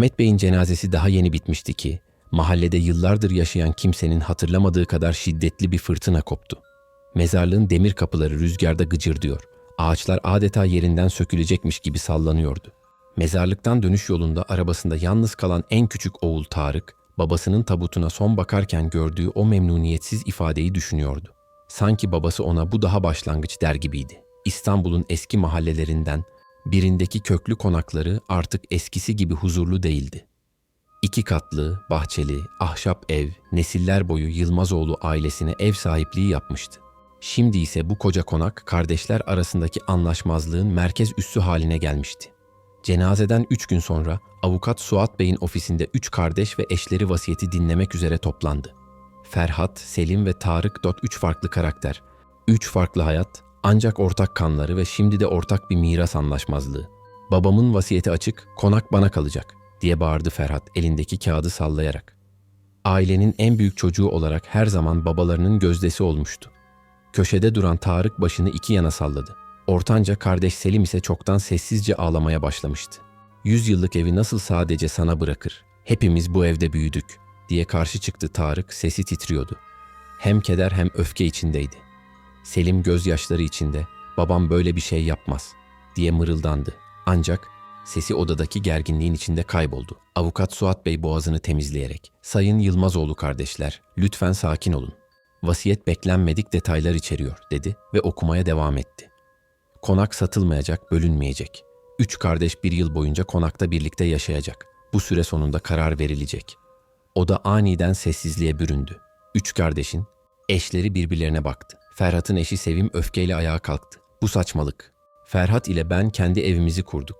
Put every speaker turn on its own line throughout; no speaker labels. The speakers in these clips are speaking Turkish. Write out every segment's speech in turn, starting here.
Rahmet Bey'in cenazesi daha yeni bitmişti ki, mahallede yıllardır yaşayan kimsenin hatırlamadığı kadar şiddetli bir fırtına koptu. Mezarlığın demir kapıları rüzgarda gıcırdıyor. Ağaçlar adeta yerinden sökülecekmiş gibi sallanıyordu. Mezarlıktan dönüş yolunda arabasında yalnız kalan en küçük oğul Tarık, babasının tabutuna son bakarken gördüğü o memnuniyetsiz ifadeyi düşünüyordu. Sanki babası ona bu daha başlangıç der gibiydi. İstanbul'un eski mahallelerinden birindeki köklü konakları artık eskisi gibi huzurlu değildi. İki katlı, bahçeli, ahşap ev, nesiller boyu Yılmazoğlu ailesine ev sahipliği yapmıştı. Şimdi ise bu koca konak kardeşler arasındaki anlaşmazlığın merkez üssü haline gelmişti. Cenazeden üç gün sonra avukat Suat Bey'in ofisinde üç kardeş ve eşleri vasiyeti dinlemek üzere toplandı. Ferhat, Selim ve Tarık dot üç farklı karakter, üç farklı hayat, ancak ortak kanları ve şimdi de ortak bir miras anlaşmazlığı. Babamın vasiyeti açık, konak bana kalacak diye bağırdı Ferhat elindeki kağıdı sallayarak. Ailenin en büyük çocuğu olarak her zaman babalarının gözdesi olmuştu. Köşede duran Tarık başını iki yana salladı. Ortanca kardeş Selim ise çoktan sessizce ağlamaya başlamıştı. Yüz yıllık evi nasıl sadece sana bırakır? Hepimiz bu evde büyüdük diye karşı çıktı Tarık, sesi titriyordu. Hem keder hem öfke içindeydi. Selim gözyaşları içinde babam böyle bir şey yapmaz diye mırıldandı. Ancak sesi odadaki gerginliğin içinde kayboldu. Avukat Suat Bey boğazını temizleyerek "Sayın Yılmazoğlu kardeşler, lütfen sakin olun. Vasiyet beklenmedik detaylar içeriyor." dedi ve okumaya devam etti. Konak satılmayacak, bölünmeyecek. Üç kardeş bir yıl boyunca konakta birlikte yaşayacak. Bu süre sonunda karar verilecek. Oda aniden sessizliğe büründü. Üç kardeşin eşleri birbirlerine baktı. Ferhat'ın eşi Sevim öfkeyle ayağa kalktı. Bu saçmalık. Ferhat ile ben kendi evimizi kurduk.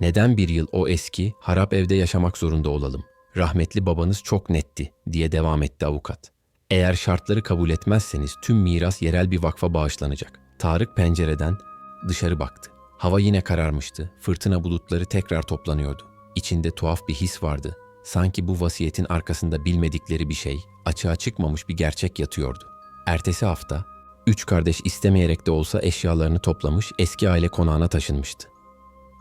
Neden bir yıl o eski, harap evde yaşamak zorunda olalım? Rahmetli babanız çok netti, diye devam etti avukat. Eğer şartları kabul etmezseniz tüm miras yerel bir vakfa bağışlanacak. Tarık pencereden dışarı baktı. Hava yine kararmıştı. Fırtına bulutları tekrar toplanıyordu. İçinde tuhaf bir his vardı. Sanki bu vasiyetin arkasında bilmedikleri bir şey, açığa çıkmamış bir gerçek yatıyordu. Ertesi hafta Üç kardeş istemeyerek de olsa eşyalarını toplamış eski aile konağına taşınmıştı.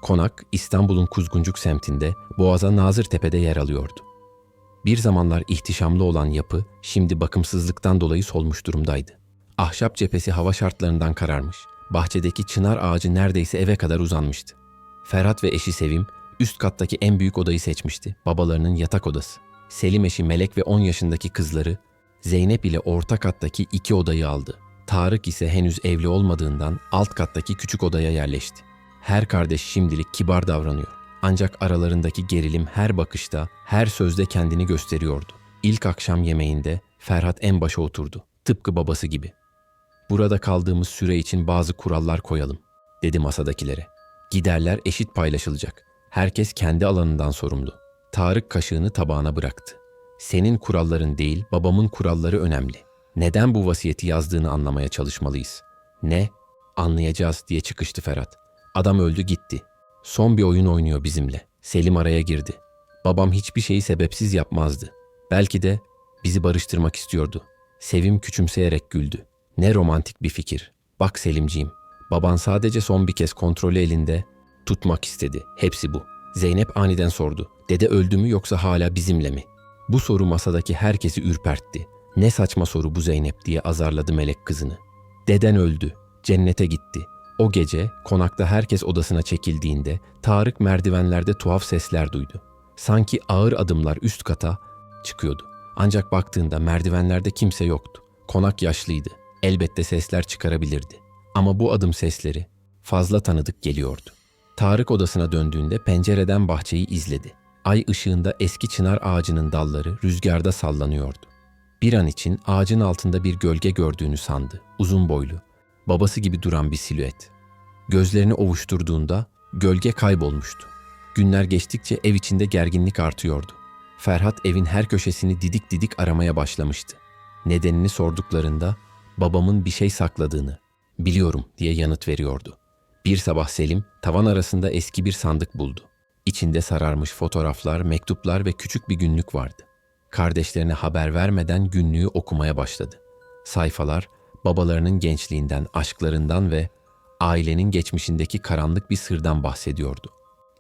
Konak İstanbul'un Kuzguncuk semtinde Boğaz'a Nazırtepe'de yer alıyordu. Bir zamanlar ihtişamlı olan yapı şimdi bakımsızlıktan dolayı solmuş durumdaydı. Ahşap cephesi hava şartlarından kararmış, bahçedeki çınar ağacı neredeyse eve kadar uzanmıştı. Ferhat ve eşi Sevim üst kattaki en büyük odayı seçmişti, babalarının yatak odası. Selim eşi Melek ve 10 yaşındaki kızları Zeynep ile orta kattaki iki odayı aldı. Tarık ise henüz evli olmadığından alt kattaki küçük odaya yerleşti. Her kardeş şimdilik kibar davranıyor. Ancak aralarındaki gerilim her bakışta, her sözde kendini gösteriyordu. İlk akşam yemeğinde Ferhat en başa oturdu. Tıpkı babası gibi. Burada kaldığımız süre için bazı kurallar koyalım, dedi masadakilere. Giderler eşit paylaşılacak. Herkes kendi alanından sorumlu. Tarık kaşığını tabağına bıraktı. Senin kuralların değil, babamın kuralları önemli.'' Neden bu vasiyeti yazdığını anlamaya çalışmalıyız. Ne? Anlayacağız diye çıkıştı Ferhat. Adam öldü gitti. Son bir oyun oynuyor bizimle. Selim araya girdi. Babam hiçbir şeyi sebepsiz yapmazdı. Belki de bizi barıştırmak istiyordu. Sevim küçümseyerek güldü. Ne romantik bir fikir. Bak Selimciğim, baban sadece son bir kez kontrolü elinde tutmak istedi. Hepsi bu. Zeynep aniden sordu. Dede öldü mü yoksa hala bizimle mi? Bu soru masadaki herkesi ürpertti. Ne saçma soru bu Zeynep diye azarladı melek kızını. Deden öldü, cennete gitti. O gece konakta herkes odasına çekildiğinde Tarık merdivenlerde tuhaf sesler duydu. Sanki ağır adımlar üst kata çıkıyordu. Ancak baktığında merdivenlerde kimse yoktu. Konak yaşlıydı. Elbette sesler çıkarabilirdi. Ama bu adım sesleri fazla tanıdık geliyordu. Tarık odasına döndüğünde pencereden bahçeyi izledi. Ay ışığında eski çınar ağacının dalları rüzgarda sallanıyordu. Bir an için ağacın altında bir gölge gördüğünü sandı. Uzun boylu, babası gibi duran bir silüet. Gözlerini ovuşturduğunda gölge kaybolmuştu. Günler geçtikçe ev içinde gerginlik artıyordu. Ferhat evin her köşesini didik didik aramaya başlamıştı. Nedenini sorduklarında babamın bir şey sakladığını, biliyorum diye yanıt veriyordu. Bir sabah Selim tavan arasında eski bir sandık buldu. İçinde sararmış fotoğraflar, mektuplar ve küçük bir günlük vardı kardeşlerine haber vermeden günlüğü okumaya başladı. Sayfalar babalarının gençliğinden, aşklarından ve ailenin geçmişindeki karanlık bir sırdan bahsediyordu.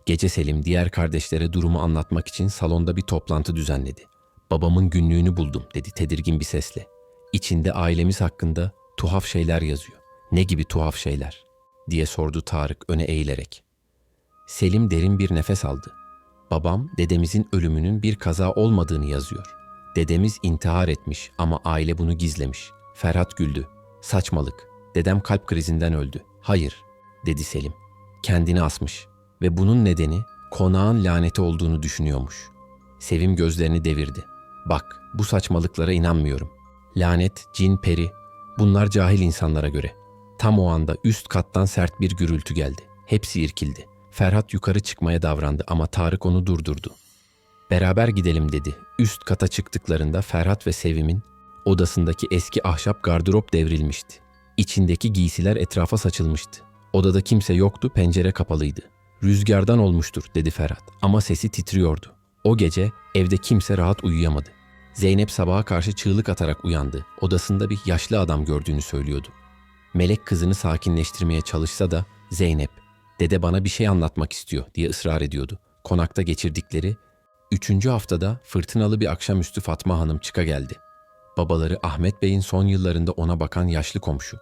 Gece Selim diğer kardeşlere durumu anlatmak için salonda bir toplantı düzenledi. Babamın günlüğünü buldum dedi tedirgin bir sesle. İçinde ailemiz hakkında tuhaf şeyler yazıyor. Ne gibi tuhaf şeyler? diye sordu Tarık öne eğilerek. Selim derin bir nefes aldı. Babam dedemizin ölümünün bir kaza olmadığını yazıyor. Dedemiz intihar etmiş ama aile bunu gizlemiş. Ferhat güldü. Saçmalık. Dedem kalp krizinden öldü. Hayır, dedi Selim. Kendini asmış ve bunun nedeni konağın laneti olduğunu düşünüyormuş. Sevim gözlerini devirdi. Bak, bu saçmalıklara inanmıyorum. Lanet, cin, peri, bunlar cahil insanlara göre. Tam o anda üst kattan sert bir gürültü geldi. Hepsi irkildi. Ferhat yukarı çıkmaya davrandı ama Tarık onu durdurdu. Beraber gidelim dedi. Üst kata çıktıklarında Ferhat ve Sevim'in odasındaki eski ahşap gardırop devrilmişti. İçindeki giysiler etrafa saçılmıştı. Odada kimse yoktu, pencere kapalıydı. Rüzgardan olmuştur dedi Ferhat ama sesi titriyordu. O gece evde kimse rahat uyuyamadı. Zeynep sabaha karşı çığlık atarak uyandı. Odasında bir yaşlı adam gördüğünü söylüyordu. Melek kızını sakinleştirmeye çalışsa da Zeynep, dede bana bir şey anlatmak istiyor diye ısrar ediyordu. Konakta geçirdikleri üçüncü haftada fırtınalı bir akşamüstü Fatma Hanım çıka geldi. Babaları Ahmet Bey'in son yıllarında ona bakan yaşlı komşu.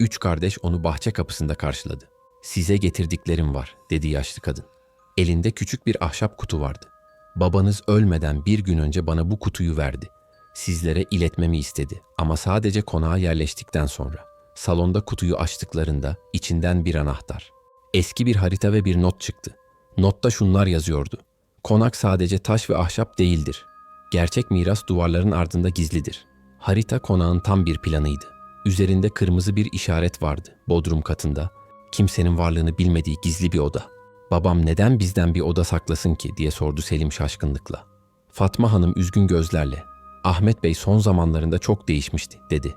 Üç kardeş onu bahçe kapısında karşıladı. Size getirdiklerim var dedi yaşlı kadın. Elinde küçük bir ahşap kutu vardı. Babanız ölmeden bir gün önce bana bu kutuyu verdi. Sizlere iletmemi istedi ama sadece konağa yerleştikten sonra. Salonda kutuyu açtıklarında içinden bir anahtar. Eski bir harita ve bir not çıktı. Notta şunlar yazıyordu. Konak sadece taş ve ahşap değildir. Gerçek miras duvarların ardında gizlidir. Harita konağın tam bir planıydı. Üzerinde kırmızı bir işaret vardı bodrum katında. Kimsenin varlığını bilmediği gizli bir oda. Babam neden bizden bir oda saklasın ki diye sordu Selim şaşkınlıkla. Fatma Hanım üzgün gözlerle Ahmet Bey son zamanlarında çok değişmişti dedi.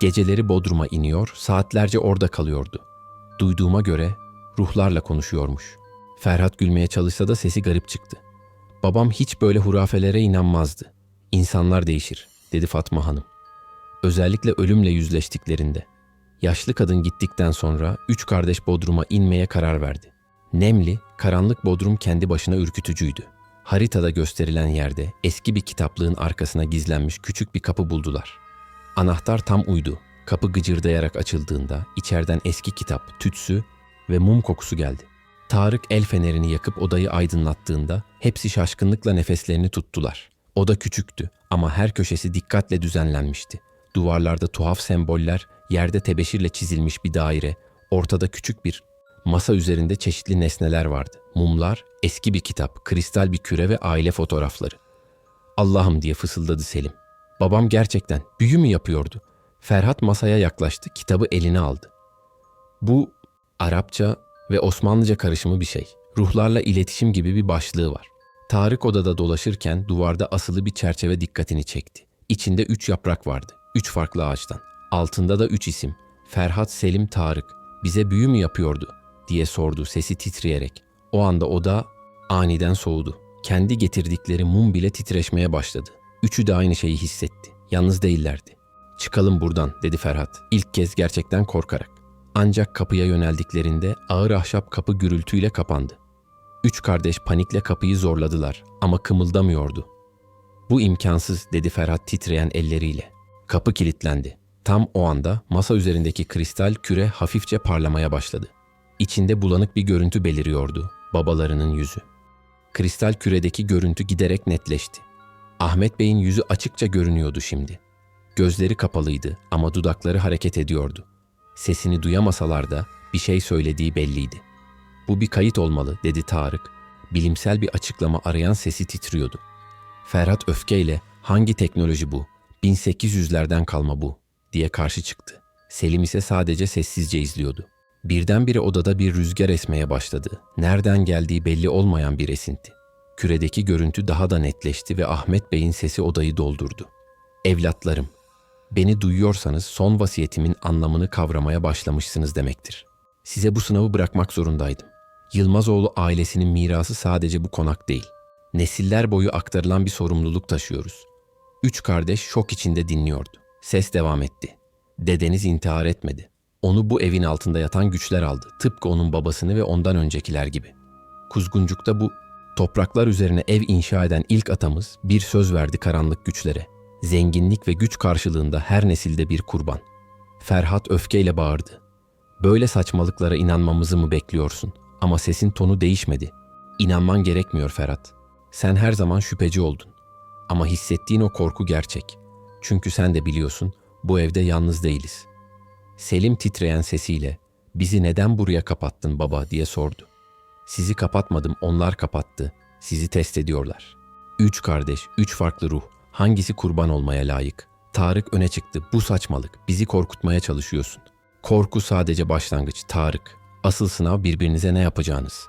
Geceleri Bodrum'a iniyor, saatlerce orada kalıyordu. Duyduğuma göre ruhlarla konuşuyormuş. Ferhat gülmeye çalışsa da sesi garip çıktı. Babam hiç böyle hurafelere inanmazdı. İnsanlar değişir, dedi Fatma Hanım. Özellikle ölümle yüzleştiklerinde. Yaşlı kadın gittikten sonra üç kardeş Bodrum'a inmeye karar verdi. Nemli, karanlık Bodrum kendi başına ürkütücüydü. Haritada gösterilen yerde eski bir kitaplığın arkasına gizlenmiş küçük bir kapı buldular. Anahtar tam uydu. Kapı gıcırdayarak açıldığında içeriden eski kitap, tütsü ve mum kokusu geldi. Tarık el fenerini yakıp odayı aydınlattığında hepsi şaşkınlıkla nefeslerini tuttular. Oda küçüktü ama her köşesi dikkatle düzenlenmişti. Duvarlarda tuhaf semboller, yerde tebeşirle çizilmiş bir daire, ortada küçük bir masa üzerinde çeşitli nesneler vardı. Mumlar, eski bir kitap, kristal bir küre ve aile fotoğrafları. Allah'ım diye fısıldadı Selim. Babam gerçekten büyü mü yapıyordu? Ferhat masaya yaklaştı, kitabı eline aldı. Bu Arapça ve Osmanlıca karışımı bir şey. Ruhlarla iletişim gibi bir başlığı var. Tarık odada dolaşırken duvarda asılı bir çerçeve dikkatini çekti. İçinde üç yaprak vardı. Üç farklı ağaçtan. Altında da üç isim. Ferhat Selim Tarık. Bize büyü mü yapıyordu? diye sordu sesi titreyerek. O anda oda aniden soğudu. Kendi getirdikleri mum bile titreşmeye başladı. Üçü de aynı şeyi hissetti. Yalnız değillerdi. Çıkalım buradan dedi Ferhat. İlk kez gerçekten korkarak. Ancak kapıya yöneldiklerinde ağır ahşap kapı gürültüyle kapandı. Üç kardeş panikle kapıyı zorladılar ama kımıldamıyordu. Bu imkansız dedi Ferhat titreyen elleriyle. Kapı kilitlendi. Tam o anda masa üzerindeki kristal küre hafifçe parlamaya başladı. İçinde bulanık bir görüntü beliriyordu. Babalarının yüzü. Kristal küredeki görüntü giderek netleşti. Ahmet Bey'in yüzü açıkça görünüyordu şimdi. Gözleri kapalıydı ama dudakları hareket ediyordu. Sesini duyamasalar da bir şey söylediği belliydi. Bu bir kayıt olmalı dedi Tarık. Bilimsel bir açıklama arayan sesi titriyordu. Ferhat öfkeyle hangi teknoloji bu? 1800'lerden kalma bu diye karşı çıktı. Selim ise sadece sessizce izliyordu. Birdenbire odada bir rüzgar esmeye başladı. Nereden geldiği belli olmayan bir esinti. Küredeki görüntü daha da netleşti ve Ahmet Bey'in sesi odayı doldurdu. Evlatlarım, beni duyuyorsanız son vasiyetimin anlamını kavramaya başlamışsınız demektir. Size bu sınavı bırakmak zorundaydım. Yılmazoğlu ailesinin mirası sadece bu konak değil. Nesiller boyu aktarılan bir sorumluluk taşıyoruz. Üç kardeş şok içinde dinliyordu. Ses devam etti. Dedeniz intihar etmedi. Onu bu evin altında yatan güçler aldı. Tıpkı onun babasını ve ondan öncekiler gibi. Kuzguncuk'ta bu topraklar üzerine ev inşa eden ilk atamız bir söz verdi karanlık güçlere. Zenginlik ve güç karşılığında her nesilde bir kurban. Ferhat öfkeyle bağırdı. Böyle saçmalıklara inanmamızı mı bekliyorsun? Ama sesin tonu değişmedi. İnanman gerekmiyor Ferhat. Sen her zaman şüpheci oldun. Ama hissettiğin o korku gerçek. Çünkü sen de biliyorsun bu evde yalnız değiliz. Selim titreyen sesiyle "Bizi neden buraya kapattın baba?" diye sordu. Sizi kapatmadım, onlar kapattı. Sizi test ediyorlar. Üç kardeş, üç farklı ruh. Hangisi kurban olmaya layık? Tarık öne çıktı. Bu saçmalık. Bizi korkutmaya çalışıyorsun. Korku sadece başlangıç. Tarık. Asıl sınav birbirinize ne yapacağınız.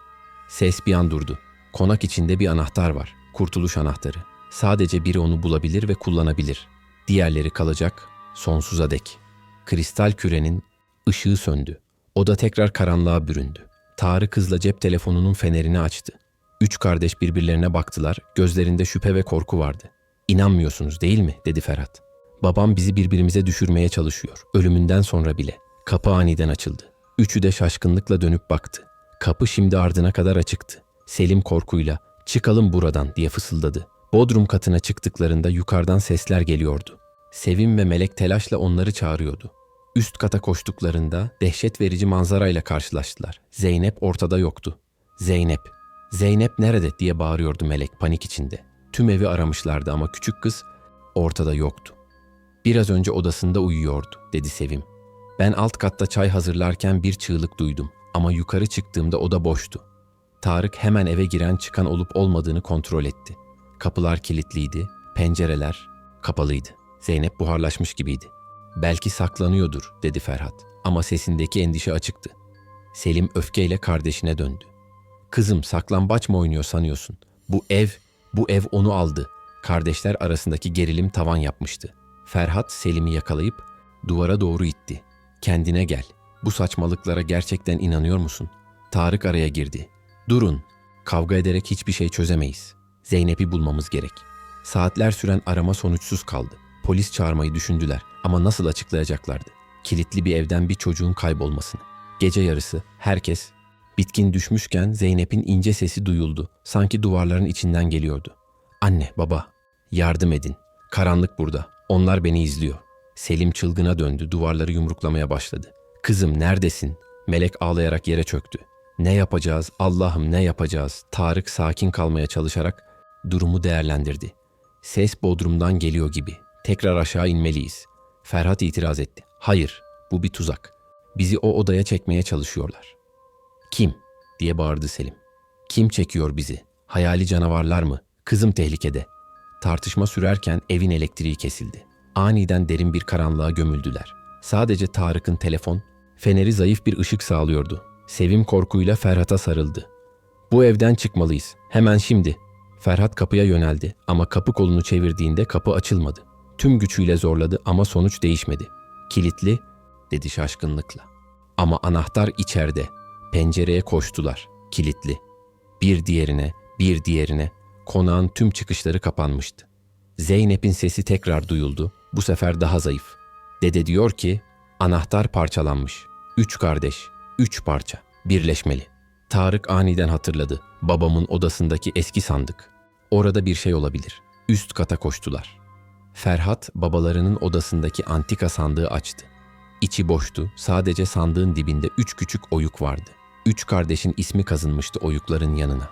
Ses bir an durdu. Konak içinde bir anahtar var. Kurtuluş anahtarı. Sadece biri onu bulabilir ve kullanabilir. Diğerleri kalacak sonsuza dek. Kristal kürenin ışığı söndü. Oda tekrar karanlığa büründü. Tarık hızla cep telefonunun fenerini açtı. Üç kardeş birbirlerine baktılar, gözlerinde şüphe ve korku vardı. İnanmıyorsunuz değil mi? dedi Ferhat. Babam bizi birbirimize düşürmeye çalışıyor, ölümünden sonra bile. Kapı aniden açıldı. Üçü de şaşkınlıkla dönüp baktı. Kapı şimdi ardına kadar açıktı. Selim korkuyla, çıkalım buradan diye fısıldadı. Bodrum katına çıktıklarında yukarıdan sesler geliyordu. Sevim ve Melek telaşla onları çağırıyordu. Üst kata koştuklarında dehşet verici manzarayla karşılaştılar. Zeynep ortada yoktu. Zeynep, Zeynep nerede diye bağırıyordu Melek panik içinde. Tüm evi aramışlardı ama küçük kız ortada yoktu. Biraz önce odasında uyuyordu dedi Sevim. Ben alt katta çay hazırlarken bir çığlık duydum ama yukarı çıktığımda oda boştu. Tarık hemen eve giren çıkan olup olmadığını kontrol etti. Kapılar kilitliydi, pencereler kapalıydı. Zeynep buharlaşmış gibiydi. Belki saklanıyordur dedi Ferhat ama sesindeki endişe açıktı. Selim öfkeyle kardeşine döndü. Kızım saklambaç mı oynuyor sanıyorsun? Bu ev, bu ev onu aldı. Kardeşler arasındaki gerilim tavan yapmıştı. Ferhat Selim'i yakalayıp duvara doğru itti. Kendine gel. Bu saçmalıklara gerçekten inanıyor musun? Tarık araya girdi. Durun. Kavga ederek hiçbir şey çözemeyiz. Zeynep'i bulmamız gerek. Saatler süren arama sonuçsuz kaldı. Polis çağırmayı düşündüler ama nasıl açıklayacaklardı? Kilitli bir evden bir çocuğun kaybolmasını. Gece yarısı herkes bitkin düşmüşken Zeynep'in ince sesi duyuldu. Sanki duvarların içinden geliyordu. Anne, baba, yardım edin. Karanlık burada. Onlar beni izliyor. Selim çılgına döndü, duvarları yumruklamaya başladı. Kızım neredesin? Melek ağlayarak yere çöktü. Ne yapacağız? Allah'ım ne yapacağız? Tarık sakin kalmaya çalışarak durumu değerlendirdi. Ses bodrumdan geliyor gibi. Tekrar aşağı inmeliyiz. Ferhat itiraz etti. Hayır, bu bir tuzak. Bizi o odaya çekmeye çalışıyorlar. Kim? diye bağırdı Selim. Kim çekiyor bizi? Hayali canavarlar mı? Kızım tehlikede. Tartışma sürerken evin elektriği kesildi. Aniden derin bir karanlığa gömüldüler. Sadece Tarık'ın telefon, feneri zayıf bir ışık sağlıyordu. Sevim korkuyla Ferhat'a sarıldı. Bu evden çıkmalıyız. Hemen şimdi. Ferhat kapıya yöneldi ama kapı kolunu çevirdiğinde kapı açılmadı. Tüm gücüyle zorladı ama sonuç değişmedi. Kilitli, dedi şaşkınlıkla. Ama anahtar içeride. Pencereye koştular. Kilitli. Bir diğerine, bir diğerine. Konağın tüm çıkışları kapanmıştı. Zeynep'in sesi tekrar duyuldu. Bu sefer daha zayıf. Dede diyor ki, anahtar parçalanmış. Üç kardeş, üç parça. Birleşmeli. Tarık aniden hatırladı. Babamın odasındaki eski sandık. Orada bir şey olabilir. Üst kata koştular. Ferhat babalarının odasındaki antika sandığı açtı. İçi boştu, sadece sandığın dibinde üç küçük oyuk vardı. Üç kardeşin ismi kazınmıştı oyukların yanına.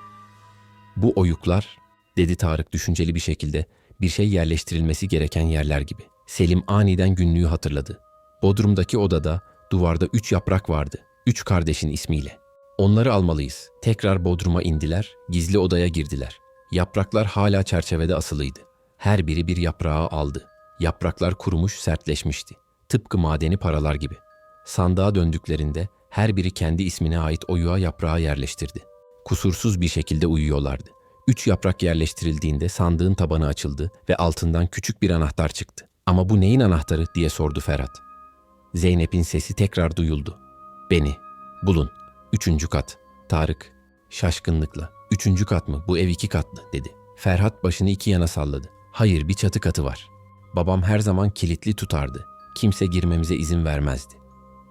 Bu oyuklar, dedi Tarık düşünceli bir şekilde, bir şey yerleştirilmesi gereken yerler gibi. Selim aniden günlüğü hatırladı. Bodrum'daki odada duvarda üç yaprak vardı. Üç kardeşin ismiyle. Onları almalıyız. Tekrar Bodrum'a indiler, gizli odaya girdiler. Yapraklar hala çerçevede asılıydı. Her biri bir yaprağı aldı. Yapraklar kurumuş, sertleşmişti. Tıpkı madeni paralar gibi. Sandığa döndüklerinde her biri kendi ismine ait oyuğa yaprağı yerleştirdi. Kusursuz bir şekilde uyuyorlardı. Üç yaprak yerleştirildiğinde sandığın tabanı açıldı ve altından küçük bir anahtar çıktı. Ama bu neyin anahtarı diye sordu Ferhat. Zeynep'in sesi tekrar duyuldu. Beni, bulun. Üçüncü kat. Tarık, şaşkınlıkla. Üçüncü kat mı? Bu ev iki katlı dedi. Ferhat başını iki yana salladı. Hayır bir çatı katı var. Babam her zaman kilitli tutardı. Kimse girmemize izin vermezdi.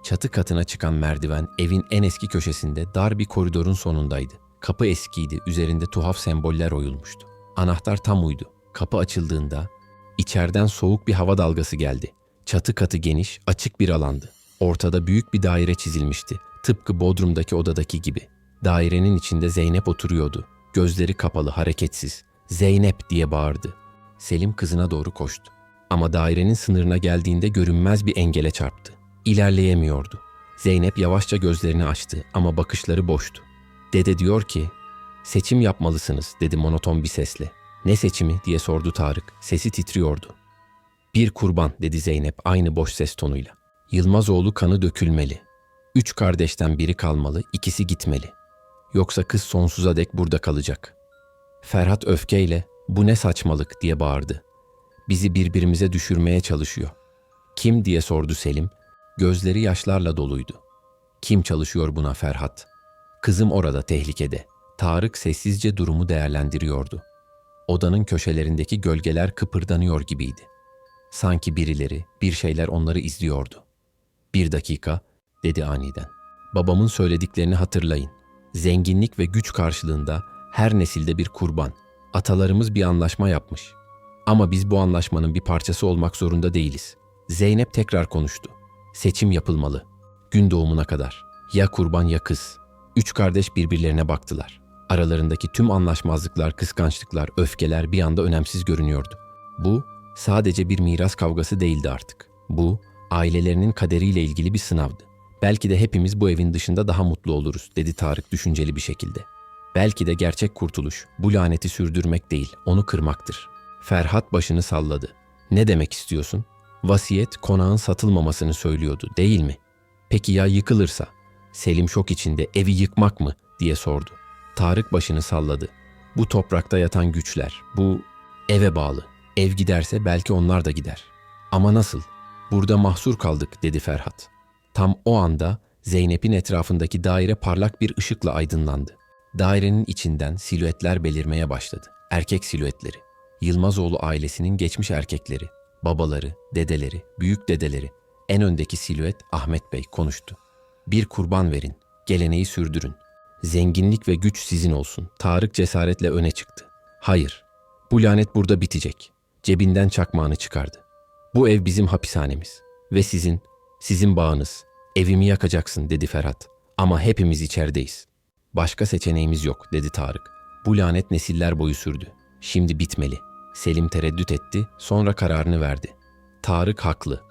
Çatı katına çıkan merdiven evin en eski köşesinde dar bir koridorun sonundaydı. Kapı eskiydi, üzerinde tuhaf semboller oyulmuştu. Anahtar tam uydu. Kapı açıldığında içeriden soğuk bir hava dalgası geldi. Çatı katı geniş, açık bir alandı. Ortada büyük bir daire çizilmişti. Tıpkı Bodrum'daki odadaki gibi. Dairenin içinde Zeynep oturuyordu. Gözleri kapalı, hareketsiz. Zeynep diye bağırdı. Selim kızına doğru koştu. Ama dairenin sınırına geldiğinde görünmez bir engele çarptı. İlerleyemiyordu. Zeynep yavaşça gözlerini açtı ama bakışları boştu. Dede diyor ki, seçim yapmalısınız dedi monoton bir sesle. Ne seçimi diye sordu Tarık. Sesi titriyordu. Bir kurban dedi Zeynep aynı boş ses tonuyla. Yılmazoğlu kanı dökülmeli. Üç kardeşten biri kalmalı, ikisi gitmeli. Yoksa kız sonsuza dek burada kalacak. Ferhat öfkeyle bu ne saçmalık diye bağırdı. Bizi birbirimize düşürmeye çalışıyor. Kim diye sordu Selim. Gözleri yaşlarla doluydu. Kim çalışıyor buna Ferhat? Kızım orada tehlikede. Tarık sessizce durumu değerlendiriyordu. Odanın köşelerindeki gölgeler kıpırdanıyor gibiydi. Sanki birileri, bir şeyler onları izliyordu. Bir dakika, dedi aniden. Babamın söylediklerini hatırlayın. Zenginlik ve güç karşılığında her nesilde bir kurban. Atalarımız bir anlaşma yapmış. Ama biz bu anlaşmanın bir parçası olmak zorunda değiliz. Zeynep tekrar konuştu. Seçim yapılmalı. Gün doğumuna kadar. Ya kurban ya kız. Üç kardeş birbirlerine baktılar. Aralarındaki tüm anlaşmazlıklar, kıskançlıklar, öfkeler bir anda önemsiz görünüyordu. Bu sadece bir miras kavgası değildi artık. Bu ailelerinin kaderiyle ilgili bir sınavdı. Belki de hepimiz bu evin dışında daha mutlu oluruz, dedi Tarık düşünceli bir şekilde. Belki de gerçek kurtuluş bu laneti sürdürmek değil, onu kırmaktır. Ferhat başını salladı. Ne demek istiyorsun? Vasiyet konağın satılmamasını söylüyordu, değil mi? Peki ya yıkılırsa? Selim şok içinde evi yıkmak mı diye sordu. Tarık başını salladı. Bu toprakta yatan güçler, bu eve bağlı. Ev giderse belki onlar da gider. Ama nasıl? Burada mahsur kaldık dedi Ferhat. Tam o anda Zeynep'in etrafındaki daire parlak bir ışıkla aydınlandı. Dairenin içinden silüetler belirmeye başladı. Erkek silüetleri. Yılmazoğlu ailesinin geçmiş erkekleri, babaları, dedeleri, büyük dedeleri. En öndeki silüet Ahmet Bey konuştu. Bir kurban verin, geleneği sürdürün. Zenginlik ve güç sizin olsun. Tarık cesaretle öne çıktı. Hayır, bu lanet burada bitecek. Cebinden çakmağını çıkardı. Bu ev bizim hapishanemiz. Ve sizin, sizin bağınız. Evimi yakacaksın dedi Ferhat. Ama hepimiz içerideyiz. Başka seçeneğimiz yok dedi Tarık. Bu lanet nesiller boyu sürdü. Şimdi bitmeli. Selim tereddüt etti, sonra kararını verdi. Tarık haklı.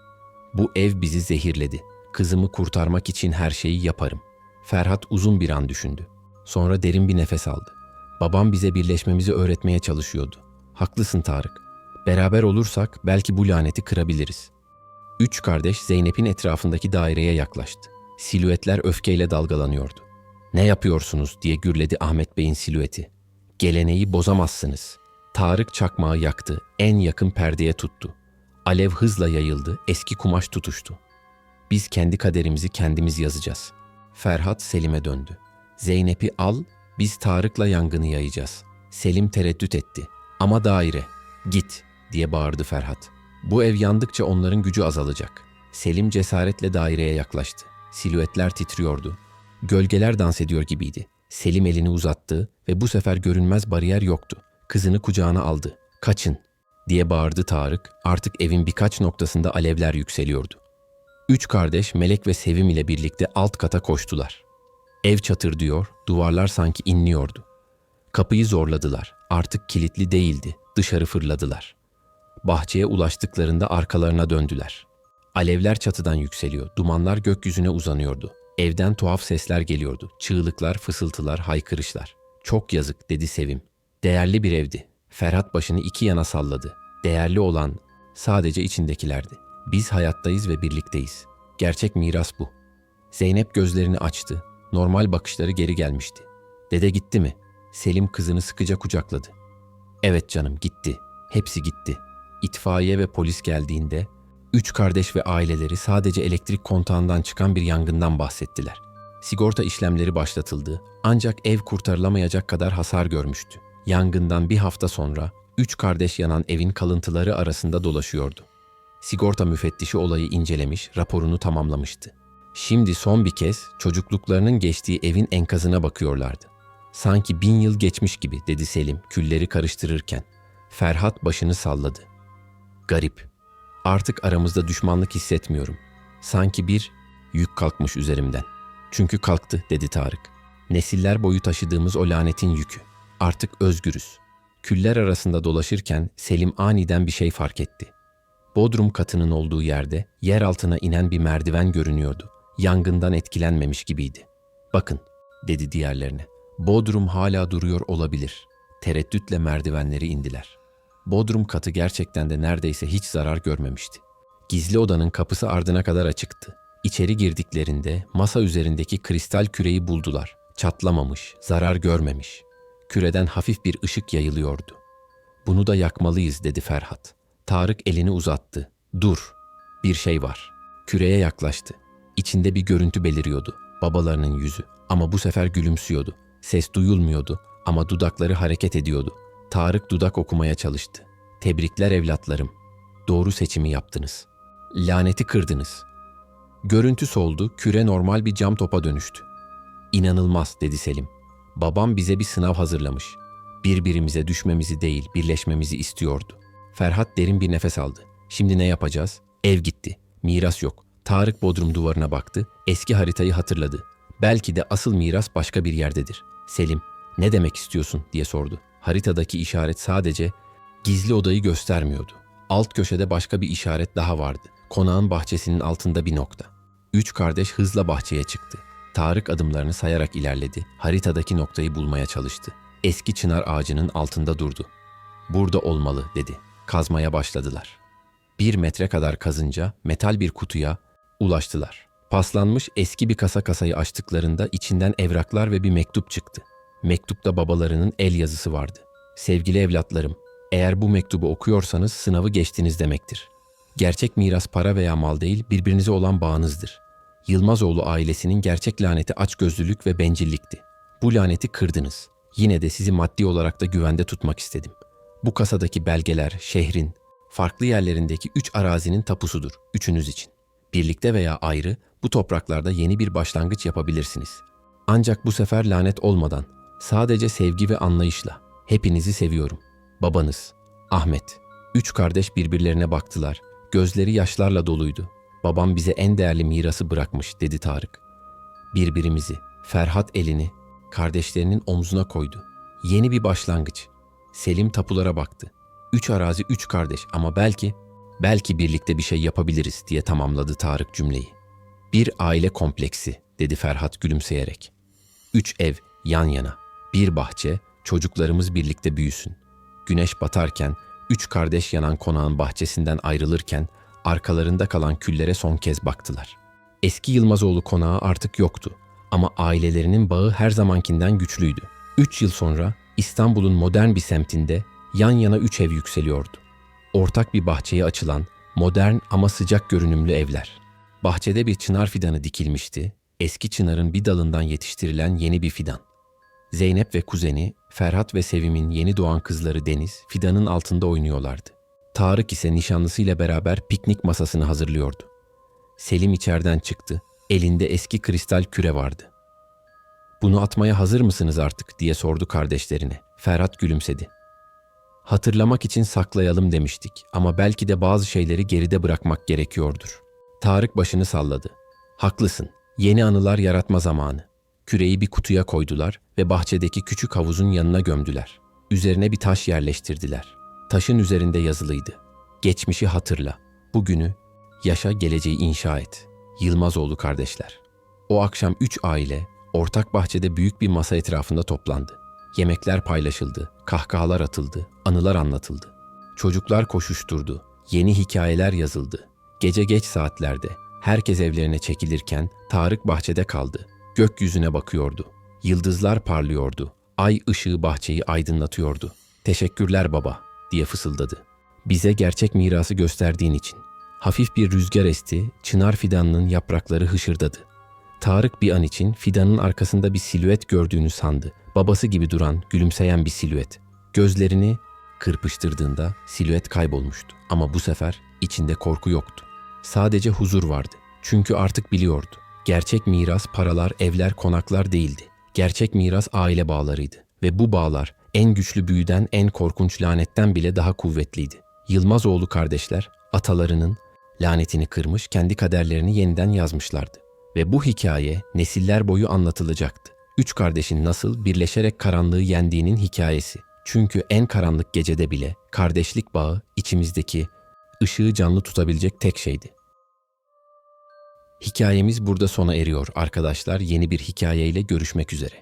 Bu ev bizi zehirledi. Kızımı kurtarmak için her şeyi yaparım. Ferhat uzun bir an düşündü. Sonra derin bir nefes aldı. Babam bize birleşmemizi öğretmeye çalışıyordu. Haklısın Tarık. Beraber olursak belki bu laneti kırabiliriz. Üç kardeş Zeynep'in etrafındaki daireye yaklaştı. Silüetler öfkeyle dalgalanıyordu. Ne yapıyorsunuz diye gürledi Ahmet Bey'in silüeti. Geleneği bozamazsınız. Tarık çakmağı yaktı, en yakın perdeye tuttu. Alev hızla yayıldı, eski kumaş tutuştu. Biz kendi kaderimizi kendimiz yazacağız. Ferhat Selim'e döndü. Zeynep'i al, biz Tarık'la yangını yayacağız. Selim tereddüt etti. Ama daire, git diye bağırdı Ferhat. Bu ev yandıkça onların gücü azalacak. Selim cesaretle daireye yaklaştı. Silüetler titriyordu. Gölgeler dans ediyor gibiydi. Selim elini uzattı ve bu sefer görünmez bariyer yoktu. Kızını kucağına aldı. Kaçın diye bağırdı Tarık. Artık evin birkaç noktasında alevler yükseliyordu. Üç kardeş Melek ve Sevim ile birlikte alt kata koştular. Ev çatır diyor, duvarlar sanki inliyordu. Kapıyı zorladılar. Artık kilitli değildi. Dışarı fırladılar. Bahçeye ulaştıklarında arkalarına döndüler. Alevler çatıdan yükseliyor, dumanlar gökyüzüne uzanıyordu. Evden tuhaf sesler geliyordu. Çığlıklar, fısıltılar, haykırışlar. Çok yazık dedi Sevim. Değerli bir evdi. Ferhat başını iki yana salladı. Değerli olan sadece içindekilerdi. Biz hayattayız ve birlikteyiz. Gerçek miras bu. Zeynep gözlerini açtı. Normal bakışları geri gelmişti. Dede gitti mi? Selim kızını sıkıca kucakladı. Evet canım gitti. Hepsi gitti. İtfaiye ve polis geldiğinde üç kardeş ve aileleri sadece elektrik kontağından çıkan bir yangından bahsettiler. Sigorta işlemleri başlatıldı ancak ev kurtarılamayacak kadar hasar görmüştü. Yangından bir hafta sonra üç kardeş yanan evin kalıntıları arasında dolaşıyordu. Sigorta müfettişi olayı incelemiş, raporunu tamamlamıştı. Şimdi son bir kez çocukluklarının geçtiği evin enkazına bakıyorlardı. Sanki bin yıl geçmiş gibi dedi Selim külleri karıştırırken. Ferhat başını salladı. Garip. Artık aramızda düşmanlık hissetmiyorum. Sanki bir yük kalkmış üzerimden. Çünkü kalktı dedi Tarık. Nesiller boyu taşıdığımız o lanetin yükü. Artık özgürüz. Küller arasında dolaşırken Selim aniden bir şey fark etti. Bodrum katının olduğu yerde yer altına inen bir merdiven görünüyordu. Yangından etkilenmemiş gibiydi. Bakın, dedi diğerlerine. Bodrum hala duruyor olabilir. Tereddütle merdivenleri indiler. Bodrum katı gerçekten de neredeyse hiç zarar görmemişti. Gizli odanın kapısı ardına kadar açıktı. İçeri girdiklerinde masa üzerindeki kristal küreyi buldular. Çatlamamış, zarar görmemiş. Küreden hafif bir ışık yayılıyordu. Bunu da yakmalıyız dedi Ferhat. Tarık elini uzattı. Dur. Bir şey var. Küreye yaklaştı. İçinde bir görüntü beliriyordu. Babalarının yüzü. Ama bu sefer gülümsüyordu. Ses duyulmuyordu ama dudakları hareket ediyordu. Tarık dudak okumaya çalıştı. Tebrikler evlatlarım. Doğru seçimi yaptınız. Laneti kırdınız. Görüntü soldu, küre normal bir cam topa dönüştü. İnanılmaz dedi Selim. Babam bize bir sınav hazırlamış. Birbirimize düşmemizi değil, birleşmemizi istiyordu. Ferhat derin bir nefes aldı. Şimdi ne yapacağız? Ev gitti. Miras yok. Tarık Bodrum duvarına baktı. Eski haritayı hatırladı. Belki de asıl miras başka bir yerdedir. Selim, ne demek istiyorsun diye sordu. Haritadaki işaret sadece gizli odayı göstermiyordu. Alt köşede başka bir işaret daha vardı. Konağın bahçesinin altında bir nokta. Üç kardeş hızla bahçeye çıktı. Tarık adımlarını sayarak ilerledi. Haritadaki noktayı bulmaya çalıştı. Eski çınar ağacının altında durdu. Burada olmalı dedi. Kazmaya başladılar. Bir metre kadar kazınca metal bir kutuya ulaştılar. Paslanmış eski bir kasa kasayı açtıklarında içinden evraklar ve bir mektup çıktı. Mektupta babalarının el yazısı vardı. Sevgili evlatlarım, eğer bu mektubu okuyorsanız sınavı geçtiniz demektir. Gerçek miras para veya mal değil, birbirinize olan bağınızdır. Yılmazoğlu ailesinin gerçek laneti açgözlülük ve bencillikti. Bu laneti kırdınız. Yine de sizi maddi olarak da güvende tutmak istedim. Bu kasadaki belgeler şehrin, farklı yerlerindeki üç arazinin tapusudur, üçünüz için. Birlikte veya ayrı bu topraklarda yeni bir başlangıç yapabilirsiniz. Ancak bu sefer lanet olmadan, sadece sevgi ve anlayışla. Hepinizi seviyorum. Babanız, Ahmet. Üç kardeş birbirlerine baktılar. Gözleri yaşlarla doluydu. Babam bize en değerli mirası bırakmış, dedi Tarık. Birbirimizi, Ferhat elini, kardeşlerinin omzuna koydu. Yeni bir başlangıç. Selim tapulara baktı. Üç arazi, üç kardeş ama belki, belki birlikte bir şey yapabiliriz diye tamamladı Tarık cümleyi. Bir aile kompleksi, dedi Ferhat gülümseyerek. Üç ev yan yana, bir bahçe, çocuklarımız birlikte büyüsün. Güneş batarken, üç kardeş yanan konağın bahçesinden ayrılırken, arkalarında kalan küllere son kez baktılar. Eski Yılmazoğlu konağı artık yoktu ama ailelerinin bağı her zamankinden güçlüydü. Üç yıl sonra İstanbul'un modern bir semtinde yan yana üç ev yükseliyordu. Ortak bir bahçeye açılan, modern ama sıcak görünümlü evler. Bahçede bir çınar fidanı dikilmişti, eski çınarın bir dalından yetiştirilen yeni bir fidan. Zeynep ve kuzeni, Ferhat ve Sevim'in yeni doğan kızları Deniz, fidanın altında oynuyorlardı. Tarık ise nişanlısıyla beraber piknik masasını hazırlıyordu. Selim içeriden çıktı, elinde eski kristal küre vardı. Bunu atmaya hazır mısınız artık diye sordu kardeşlerine. Ferhat gülümsedi. Hatırlamak için saklayalım demiştik ama belki de bazı şeyleri geride bırakmak gerekiyordur. Tarık başını salladı. Haklısın. Yeni anılar yaratma zamanı. Küreyi bir kutuya koydular ve bahçedeki küçük havuzun yanına gömdüler. Üzerine bir taş yerleştirdiler. Taşın üzerinde yazılıydı. Geçmişi hatırla. Bugünü yaşa geleceği inşa et. Yılmazoğlu kardeşler. O akşam üç aile ortak bahçede büyük bir masa etrafında toplandı. Yemekler paylaşıldı, kahkahalar atıldı, anılar anlatıldı. Çocuklar koşuşturdu, yeni hikayeler yazıldı. Gece geç saatlerde herkes evlerine çekilirken Tarık bahçede kaldı. Gökyüzüne bakıyordu. Yıldızlar parlıyordu. Ay ışığı bahçeyi aydınlatıyordu. Teşekkürler baba diye fısıldadı. Bize gerçek mirası gösterdiğin için. Hafif bir rüzgar esti, çınar fidanının yaprakları hışırdadı. Tarık bir an için fidanın arkasında bir silüet gördüğünü sandı. Babası gibi duran, gülümseyen bir silüet. Gözlerini kırpıştırdığında silüet kaybolmuştu. Ama bu sefer içinde korku yoktu. Sadece huzur vardı. Çünkü artık biliyordu. Gerçek miras paralar, evler, konaklar değildi. Gerçek miras aile bağlarıydı ve bu bağlar en güçlü büyüden en korkunç lanetten bile daha kuvvetliydi. Yılmazoğlu kardeşler atalarının lanetini kırmış, kendi kaderlerini yeniden yazmışlardı. Ve bu hikaye nesiller boyu anlatılacaktı. Üç kardeşin nasıl birleşerek karanlığı yendiğinin hikayesi. Çünkü en karanlık gecede bile kardeşlik bağı içimizdeki ışığı canlı tutabilecek tek şeydi. Hikayemiz burada sona eriyor arkadaşlar. Yeni bir hikayeyle görüşmek üzere.